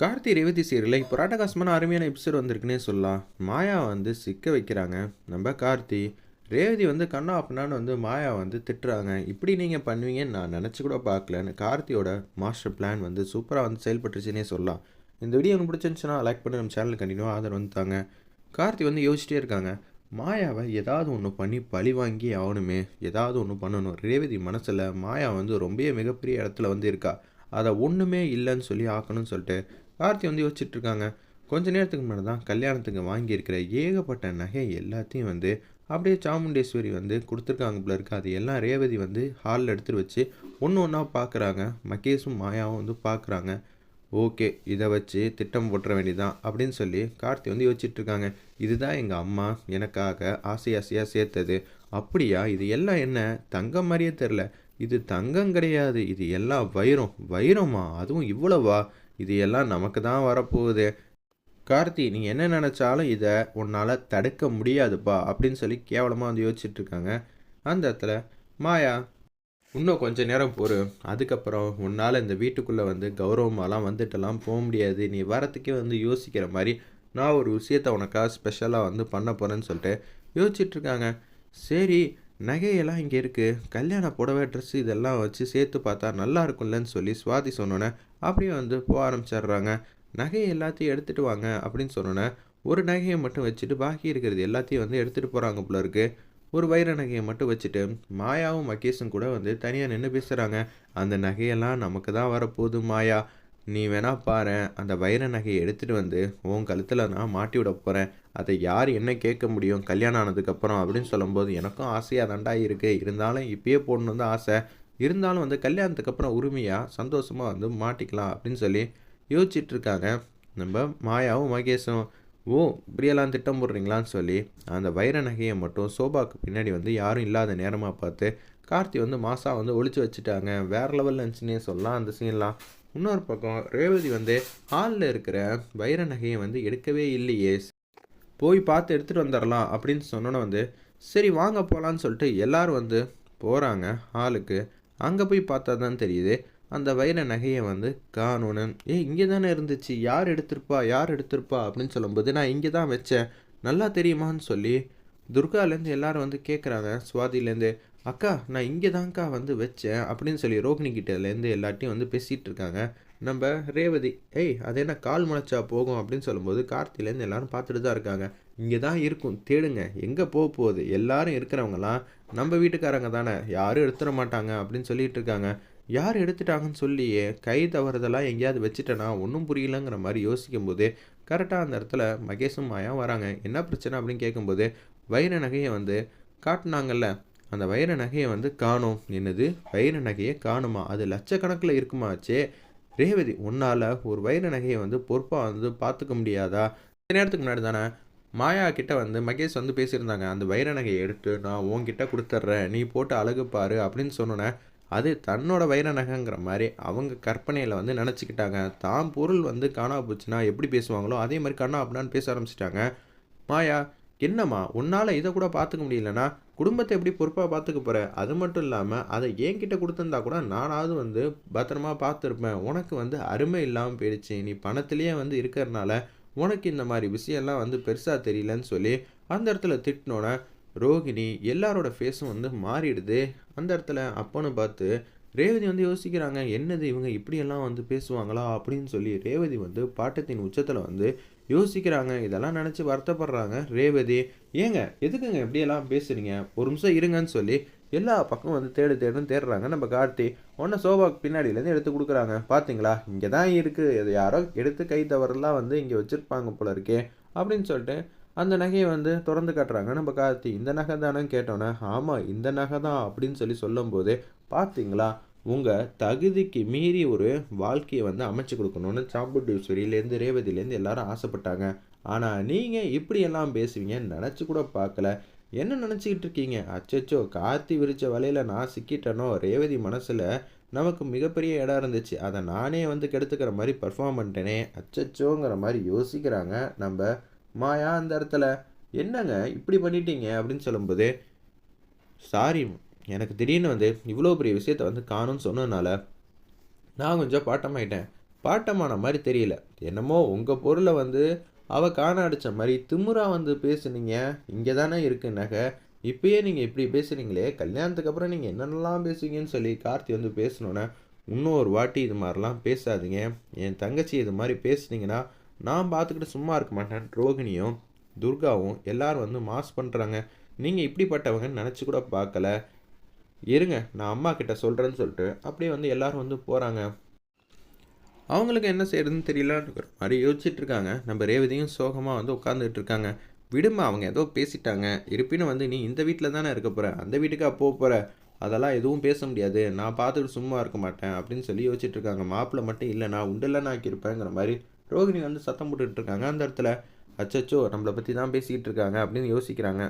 கார்த்தி ரேவதி சீரியலில் இப்போ ராட்டகாசமான அருமையான எபிசோட் வந்திருக்குன்னே சொல்லலாம். மாயா வந்து சிக்க வைக்கிறாங்க. நம்ம கார்த்தி ரேவதி வந்து கண்ணா அப்படின்னான்னு வந்து மாயா வந்து திட்டுறாங்க. இப்படி நீங்கள் பண்ணுவீங்கன்னு நான் நினச்சி கூட பார்க்கலன்னு கார்த்தியோட மாஸ்டர் பிளான் வந்து சூப்பராக வந்து செயல்பட்டுருச்சுன்னே சொல்லலாம். இந்த வீடியோ உங்களுக்கு பிடிச்சிருந்துச்சுன்னா லைக் பண்ணி நம்ம சேனல் கண்டினியூவாக ஆதரவு வந்துட்டாங்க கார்த்தி வந்து யோசிச்சிட்டே இருக்காங்க. மாயாவை ஏதாவது ஒன்று பண்ணி பழி வாங்கி ஆகணுமே. ஏதாவது ஒன்று பண்ணணும். ரேவதி மனசில் மாயா வந்து ரொம்ப மிகப்பெரிய இடத்துல வந்து இருக்கா. அதை ஒன்றுமே இல்லைன்னு சொல்லி ஆக்கணும்னு சொல்லிட்டு கார்த்தி வந்து யோசிச்சுட்ருக்காங்க. கொஞ்ச நேரத்துக்கு முன்னாடி தான் கல்யாணத்துக்கு வாங்கியிருக்கிற ஏகப்பட்ட நகை எல்லாத்தையும் வந்து அப்படியே சாமுண்டேஸ்வரி வந்து கொடுத்துருக்காங்க போல இருக்குது அது எல்லாம் ரேவதி வந்து ஹாலில் எடுத்துகிட்டு வச்சு ஒன்று ஒன்றா பார்க்குறாங்க மகேஷும் மாயாவும் வந்து பார்க்குறாங்க ஓகே இதை வச்சு திட்டம் போட்டுற வேண்டியதான் அப்படின்னு சொல்லி கார்த்தி வந்து யோசிச்சுட்ருக்காங்க. இதுதான் எங்கள் அம்மா எனக்காக ஆசை ஆசையாக சேர்த்தது. அப்படியா? இது எல்லாம் என்ன? தங்கம் மாதிரியே தெரில இது தங்கம் கிடையாது. இது எல்லாம் வைரம். வைரமா? அதுவும் இவ்வளவா? இது எல்லாம் நமக்கு தான் வரப்போகுது. கார்த்தி நீ என்ன நினச்சாலும் இதை உன்னால் தடுக்க முடியாதுப்பா அப்படின்னு சொல்லி கேவலமாக வந்து யோசிச்சுட்டு இருக்காங்க. அந்த இடத்துல மாயா இன்னும் கொஞ்ச நேரம் பொறு அதுக்கப்புறம் உன்னால் இந்த வீட்டுக்குள்ளே வந்து கௌரவமாலாம் வந்துட்டெல்லாம் போக முடியாது. நீ வரத்துக்கே வந்து யோசிக்கிற மாதிரி நான் ஒரு விஷயத்தை உனக்காக ஸ்பெஷலாக வந்து பண்ண போகிறேன்னு சொல்லிட்டு யோசிச்சுட்ருக்காங்க சரி நகையெல்லாம் இங்கே இருக்குது கல்யாண புடவை ட்ரெஸ் இதெல்லாம் வச்சு சேர்த்து பார்த்தா நல்லா இருக்கும்லன்னு சொல்லி சுவாதி சொன்னோன்னே அப்படியே வந்து போக ஆரம்பிச்சிடுறாங்க. நகையை எல்லாத்தையும் எடுத்துகிட்டு வாங்க அப்படின்னு சொன்னோன்னே ஒரு நகையை மட்டும் வச்சுட்டு பாக்கி இருக்கிறது எல்லாத்தையும் வந்து எடுத்துகிட்டு போகிறாங்க போல இருக்குது ஒரு வைர நகையை மட்டும் வச்சுட்டு மாயாவும் மகேஷும் கூட வந்து தனியாக நின்று பேசுகிறாங்க அந்த நகையெல்லாம் நமக்கு தான் வரப்போகுது மாயா. நீ வேணா பாரு அந்த வைர நகையை எடுத்துகிட்டு வந்து உன் கழுத்தில் நான் மாட்டி விட போகிறேன் அதை யார் என்ன கேட்க முடியும்? கல்யாணம் ஆனதுக்கப்புறம் அப்படின்னு சொல்லும்போது எனக்கும் ஆசையாக தாண்டா இருக்குது இருந்தாலும் இப்பயே போடணும் தான் ஆசை. இருந்தாலும் வந்து கல்யாணத்துக்கு அப்புறம் உரிமையாக சந்தோஷமாக வந்து மாட்டிக்கலாம் அப்படின்னு சொல்லி யோசிச்சிட்ருக்காங்க நம்ம மாயாவும் மகேஷும் ஓ இப்படியெல்லாம் திட்டம் போடுறீங்களான்னு சொல்லி அந்த வைர நகையை மட்டும் சோபாவுக்கு பின்னாடி வந்து யாரும் இல்லாத நேரமாக பார்த்து கார்த்தி வந்து மாசா வந்து ஒழிச்சு வச்சுட்டாங்க. வேறு லெவலில் இருந்துச்சுன்னே சொல்லலாம் அந்த சீன்லாம் இன்னொரு பக்கம் ரேவதி வந்து ஹாலில் இருக்கிற வைர நகையை வந்து எடுக்கவே இல்லையே. போய் பார்த்து எடுத்துகிட்டு வந்துடலாம் அப்படின்னு சொன்னோன்னே வந்து சரி வாங்க போகலான்னு சொல்லிட்டு எல்லோரும் வந்து போகிறாங்க ஹாலுக்கு அங்கே போய் பார்த்தா தான் தெரியுது அந்த வைர நகையை வந்து காணணும்னு ஏ இங்கே தானே இருந்துச்சு. யார் எடுத்திருப்பா? யார் எடுத்திருப்பா? அப்படின்னு சொல்லும்போது நான் இங்கே தான் வச்சேன். நல்லா தெரியுமான்னு சொல்லி துர்காலேருந்து எல்லாரும் வந்து கேட்குறாங்க சுவாதிலேருந்து அக்கா நான் இங்கே தான்க்கா வந்து வச்சேன் அப்படின்னு சொல்லி ரோகிணி கிட்டேருந்து எல்லாட்டையும் வந்து பேசிகிட்டு இருக்காங்க நம்ம ரேவதி ஏய் அது என்ன கால் முளைச்சா போகும்? அப்படின்னு சொல்லும்போது கார்த்திலேருந்து எல்லாரும் பார்த்துட்டு தான் இருக்காங்க. இங்கே தான் இருக்கும் தேடுங்க எங்கே போக போகுது? எல்லாரும் இருக்கிறவங்களாம் நம்ம வீட்டுக்காரங்க தானே யாரும் எடுத்துட மாட்டாங்க அப்படின்னு சொல்லிட்டு இருக்காங்க யார் எடுத்துட்டாங்கன்னு சொல்லியே கை தவறுதெல்லாம் எங்கேயாவது வச்சுட்டேனா ஒன்றும் புரியலங்கிற மாதிரி யோசிக்கும் போது கரெக்டாக அந்த இடத்துல மகேஷும் மாயா வராங்க. என்ன பிரச்சனை? அப்படின்னு கேட்கும்போது வைர நகையை வந்து காட்டினாங்கல்ல அந்த வைர நகையை வந்து காணும். என்னது? வைர நகையை காணுமா? அது லட்சக்கணக்கில் இருக்குமாச்சே ரேவதி உன்னால் ஒரு வைர நகையை வந்து பொறுப்பாக வந்து பார்த்துக்க முடியாதா? இந்த நேரத்துக்கு முன்னாடி தானே மாயா கிட்ட வந்து மகேஷ் வந்து பேசியிருந்தாங்க. அந்த வைர நகையை எடுத்து நான் உன்கிட்ட கொடுத்துட்றேன். நீ போட்டு அழகு பாரு அப்படின்னு சொன்னோன்னே அது தன்னோட வைர நகைங்கிற மாதிரி அவங்க கற்பனையில் வந்து நினச்சிக்கிட்டாங்க. தான் பொருள் வந்து காணா போச்சுன்னா எப்படி பேசுவாங்களோ அதே மாதிரி கண்ணா அப்படின்னு பேச ஆரம்பிச்சிட்டாங்க. மாயா என்னம்மா? உன்னால் இதை கூட பார்த்துக்க முடியலன்னா குடும்பத்தை எப்படி பொறுப்பாக பார்த்துக்க போகிற அது மட்டும் இல்லாமல் அதை என்கிட்ட கொடுத்துருந்தா கூட நானாவது வந்து பத்திரமா பார்த்துருப்பேன். உனக்கு வந்து அருமை இல்லாமல் போயிடுச்சு. நீ பணத்துலேயே வந்து இருக்கிறனால உனக்கு இந்த மாதிரி விஷயம்லாம் வந்து பெருசாக தெரியலன்னு சொல்லி அந்த இடத்துல திட்டினோன்னே ரோகிணி எல்லாரோட ஃபேஸும் வந்து மாறிடுது. அந்த இடத்துல அப்போன்னு பார்த்து ரேவதி வந்து யோசிக்கிறாங்க என்னது இவங்க இப்படியெல்லாம் வந்து பேசுவாங்களா? அப்படின்னு சொல்லி ரேவதி வந்து பாட்டத்தின் உச்சத்தில் வந்து யோசிக்கிறாங்க. இதெல்லாம் நினச்சி வருத்தப்படுறாங்க ரேவதி. ஏங்க எதுக்குங்க எப்படியெல்லாம் பேசுகிறீங்க ஒரு நிமிஷம் இருங்கன்னு சொல்லி எல்லா பக்கமும் வந்து தேடு தேடுன்னு தேடுறாங்க. நம்ம கார்த்தி ஒன்று சோபாக்கு பின்னாடியிலேருந்து எடுத்து கொடுக்குறாங்க. பார்த்தீங்களா இங்கே தான் இருக்குது இது யாரோ எடுத்து கை தவறெல்லாம் வந்து இங்கே வச்சுருப்பாங்க போல இருக்கே. அப்படின்னு சொல்லிட்டு அந்த நகையை வந்து திறந்து காட்டுறாங்க. நம்ம கார்த்தி இந்த நகை தானே கேட்டோன்னே ஆமாம் இந்த நகை தான். அப்படின்னு சொல்லி சொல்லும்போது பார்த்தீங்களா உங்கள் தகுதிக்கு மீறி ஒரு வாழ்க்கையை வந்து அமைச்சு கொடுக்கணும்னு சாம்புண்டீஸ்வரியிலேருந்து ரேவதியிலேருந்து எல்லாரும் ஆசைப்பட்டாங்க. ஆனால் நீங்கள் இப்படியெல்லாம் பேசுவீங்கன்னு நினச்சி கூட பார்க்கல. என்ன நினச்சிக்கிட்டு இருக்கீங்க? அச்சச்சோ கார்த்தி விரிச்ச வலையில் நான் சிக்கிட்டனோ? ரேவதி மனசில் நமக்கு மிகப்பெரிய இடம் இருந்துச்சு. அதை நானே வந்து கெடுத்துக்கிற மாதிரி பர்ஃபார்ம் பண்ணிட்டேனே. அச்சச்சோங்கிற மாதிரி யோசிக்கிறாங்க நம்ம மாயா அந்த இடத்துல. என்னங்க இப்படி பண்ணிட்டீங்க அப்படின்னு சொல்லும்போது சாரி எனக்கு திடீர்னு வந்து இவ்வளோ பெரிய விஷயத்த வந்து காணும்னு சொன்னதுனால நான் கொஞ்சம் பாட்டமாயிட்டேன். பாட்டமான மாதிரி தெரியல. என்னமோ உங்கள் பொருளை வந்து அவள் காண அடித்த மாதிரி திமுறா வந்து பேசுனீங்க. இங்கே தானே இருக்குன்னாக்க நகை. இப்பயே நீங்கள் இப்படி பேசுனீங்களே. கல்யாணத்துக்கு அப்புறம் நீங்கள் என்னென்னலாம் பேசுவீங்கன்னு சொல்லி கார்த்தி வந்து பேசணுன்னே இன்னொரு வாட்டி இது மாதிரிலாம் பேசாதீங்க. என் தங்கச்சி இது மாதிரி பேசுனீங்கன்னா நான் பார்த்துக்கிட்டு சும்மா இருக்க மாட்டேன். ரோகிணியும் துர்காவும் எல்லாரும் வந்து மாஸ் பண்ணுறாங்க நீங்கள் இப்படிப்பட்டவங்கன்னு நினச்சி கூட பார்க்கல இருங்க நான் அம்மா கிட்ட சொல்கிறேன்னு சொல்லிட்டு அப்படியே வந்து எல்லாரும் வந்து போகிறாங்க அவங்களுக்கு என்ன செய்யறதுன்னு தெரியலங்கிற மாதிரி யோசிச்சுட்டு இருக்காங்க. நம்ம ரேவதியும் சோகமாக வந்து உட்காந்துட்டு இருக்காங்க. விடுமா அவங்க ஏதோ பேசிட்டாங்க. இருப்பினும் வந்து நீ இந்த வீட்டில் தானே இருக்க போகிற அந்த வீட்டுக்கா போக போகிற அதெல்லாம் எதுவும் பேச முடியாது. நான் பார்த்துட்டு சும்மா இருக்க மாட்டேன் அப்படின்னு சொல்லி யோசிச்சுட்டு இருக்காங்க. மாப்பிள்ளை மட்டும் இல்லை நான் உண்டெல்லாம் நான் ஆக்கியிருப்பேங்கிற மாதிரி ரோகிணி வந்து சத்தம் போட்டுட்ருக்காங்க அந்த இடத்துல அச்சச்சோ நம்மளை பற்றி தான் பேசிக்கிட்டு இருக்காங்க அப்படின்னு யோசிக்கிறாங்க.